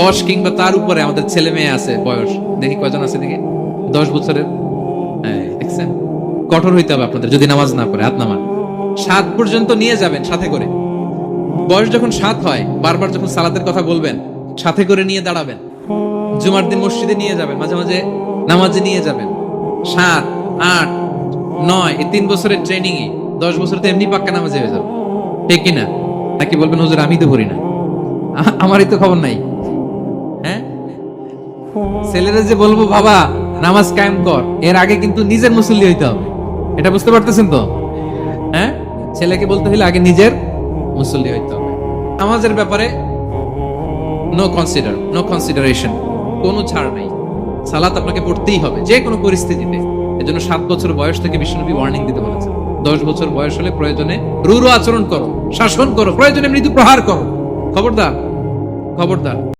দশ কিংবা তার উপরে আমাদের ছেলে মেয়ে আছে বয়স। দেখি কয়জন আছে দেখি? দশ বছরের? দেখছেন? কঠোর হইতে হবে আপনাদের, যদি নামাজ না পড়ে, হাত নামান। সাত পর্যন্ত নিয়ে যাবেন সাথে করে। বয়স যখন সাত হয়, বারবার যখন সালাতের কথা বলবেন, সাথে করে নিয়ে দাঁড়াবেন। জুমার দিন মসজিদে নিয়ে যাবেন, মাঝে মাঝে নামাজে নিয়ে যাবেন। সাত, আট, নয়, এই তিন বছরের ট্রেনিং এ দশ বছর তো এমনি পাক্কা নামাজে হয়ে যাবে। ঠিক কিনা? নাকি বলবেন, হুজুর, আমি তো পড়ি না। আমারই তো খবর নাই। ছেলেরা যে বলব, বাবা, নামাজ কায়েম কর। এর আগে কিন্তু নিজের মুসল্লি হইতে হবে। এটা বুঝতে পারতেছেন তো? হ্যাঁ? ছেলেকে বলতে হলে আগে নিজের মুসল্লি হইতে হবে। নামাজের ব্যাপারে নো কনসিডার নো কনসিডারেশন কোনো ছাড় নাই। সালাত আপনাকে পড়তেই হবে, যে কোনো পরিস্থিতিতে। এজন্য সাত বছর বয়স থেকে বিষ্ণুনবী ওয়ার্নিং দিতে বলেছেন। দশ বছর বয়স হলে প্রয়োজনে রুরু আচরণ করো, শাসন করো, প্রয়োজনে মৃদু প্রহার করো। খবরদার খবরদার।